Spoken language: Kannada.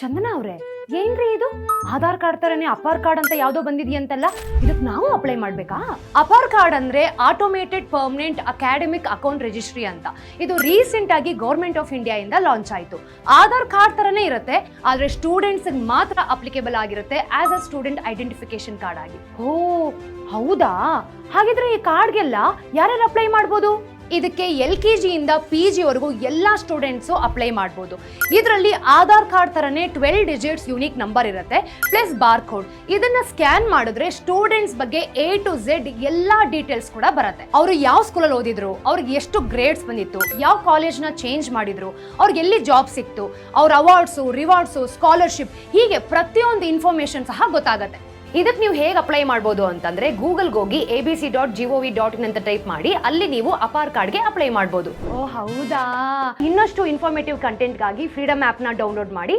ಚಂದನ ಅವ್ರೆ, ಏನ್ರಿ ಇದು? ಆಧಾರ್ ಕಾರ್ಡ್ ತರನೇ ಅಪಾರ್ ಕಾರ್ಡ್ ಅಂತ ಯಾವ್ದೋ ಬಂದಿದ್ಯಂತಲ್ಲ ಇದಕ್ಕೆ ನಾವು ಅಪ್ಲೈ ಮಾಡ್ಬೇಕಾ? ಅಪಾರ್ ಕಾರ್ಡ್ ಅಂದ್ರೆ automated permanent academic account registry ಅಂತ. ಇದು ರೀಸೆಂಟ್ ಆಗಿ ಗೌರ್ಮೆಂಟ್ ಆಫ್ ಇಂಡಿಯಾ ಇಂದ ಲಾಂಚ್ ಆಯ್ತು. ಆಧಾರ್ ಕಾರ್ಡ್ ತರನೇ ಇರುತ್ತೆ, ಆದ್ರೆ ಸ್ಟೂಡೆಂಟ್ಸ್ ಮಾತ್ರ ಅಪ್ಲಿಕೇಬಲ್ ಆಗಿರುತ್ತೆ as a student identification card ಆಗಿ. ಓ, ಹೌದಾ? ಹಾಗಿದ್ರೆ ಈ ಕಾರ್ಡ್ಗೆಲ್ಲ ಯಾರ್ಯಾರು ಅಪ್ಲೈ ಮಾಡ್ಬೋದು? ಇದಕ್ಕೆ ಎಲ್ ಕೆ ಜಿಯಿಂದ ಪಿ ಜಿವರೆಗೂ ಎಲ್ಲ ಸ್ಟೂಡೆಂಟ್ಸು ಅಪ್ಲೈ ಮಾಡ್ಬೋದು. ಇದರಲ್ಲಿ ಆಧಾರ್ ಕಾರ್ಡ್ ಥರನೇ ಟ್ವೆಲ್ ಡಿಜಿಟ್ಸ್ ಯೂನಿಕ್ ನಂಬರ್ ಇರುತ್ತೆ ಪ್ಲಸ್ ಬಾರ್ ಕೋಡ್ ಇದನ್ನು ಸ್ಕ್ಯಾನ್ ಮಾಡಿದ್ರೆ ಸ್ಟೂಡೆಂಟ್ಸ್ ಬಗ್ಗೆ ಎ ಟು ಝೆಡ್ ಎಲ್ಲ ಡೀಟೇಲ್ಸ್ ಕೂಡ ಬರುತ್ತೆ. ಅವರು ಯಾವ ಸ್ಕೂಲಲ್ಲಿ ಓದಿದ್ರು, ಅವ್ರಿಗೆ ಎಷ್ಟು ಗ್ರೇಡ್ಸ್ ಬಂದಿತ್ತು, ಯಾವ ಕಾಲೇಜ್ನ ಚೇಂಜ್ ಮಾಡಿದ್ರು, ಅವ್ರಿಗೆ ಎಲ್ಲಿ ಜಾಬ್ ಸಿಕ್ತು, ಅವ್ರ ಅವಾರ್ಡ್ಸು ರಿವಾರ್ಡ್ಸು ಸ್ಕಾಲರ್ಶಿಪ್ ಹೀಗೆ ಪ್ರತಿಯೊಂದು ಇನ್ಫಾರ್ಮೇಷನ್ ಸಹ ಗೊತ್ತಾಗುತ್ತೆ. ಇದಕ್ಕೆ ನೀವು ಹೇಗೆ ಅಪ್ಲೈ ಮಾಡ್ಬೋದು ಅಂತಂದ್ರೆ ಗೂಗಲ್ಗೆ ಹೋಗಿ A B C dot G O V dot in ಅಂತ ಟೈಪ್ ಮಾಡಿ ಅಲ್ಲಿ ನೀವು ಅಪಾರ್ ಕಾರ್ಡ್ಗೆ ಅಪ್ಲೈ ಮಾಡ್ಬೋದು. ಓ ಹೌದಾ? ಇನ್ನಷ್ಟು ಇನ್ಫಾರ್ಮೇಟಿವ್ ಕಂಟೆಂಟ್ಗಾಗಿ ಫ್ರೀಡಮ್ ಆ್ಯಪ್ನ ಡೌನ್ಲೋಡ್ ಮಾಡಿ.